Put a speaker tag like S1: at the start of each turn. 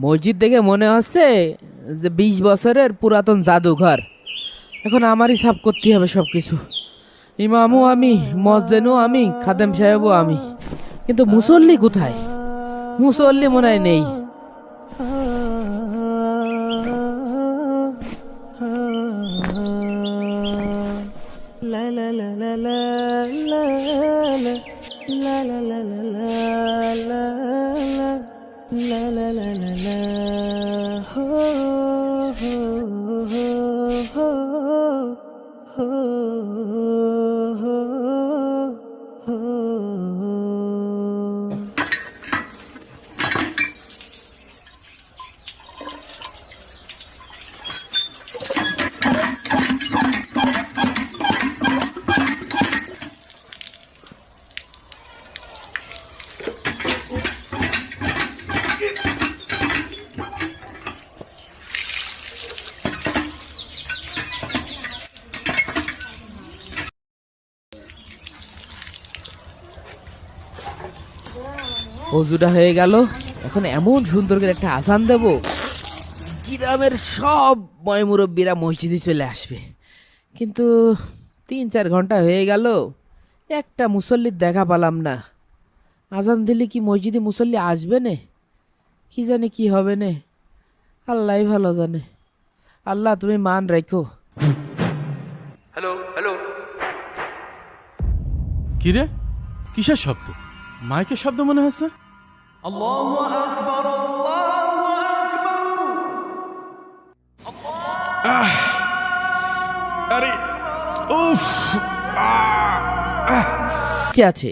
S1: মসজিদ দেখে মনে হচ্ছে যে বিশ বছরের পুরাতন জাদুঘর এখন আমারই সাফ করতে হবে সব কিছু ইমামও আমি মসজেনও আমি খাদেম সাহেবও আমি কিন্তু মুসল্লি কোথায় মুসল্লি মনে হয় নেই
S2: La ho ho ho ho
S1: অজুটা হয়ে গেল। এখন এমন সুন্দর করে একটা আসান দেব, গ্রামের সব ময়মুরব্বীরা মসজিদে চলে আসবে। কিন্তু তিন চার ঘণ্টা হয়ে গেল, একটা মুসল্লির দেখা পেলাম না। আজান দিলে কি মসজিদে মুসল্লি আসবে নে? কি জানে কি হবে নে? আল্লাহ ভালো জানে। আল্লাহ তুমি মান রেখো।
S3: Hello hello.
S4: কি রে কিসের শব্দ? মাইকের শব্দ মনে হচ্ছে? আহ! আরে উফ!
S1: আছে।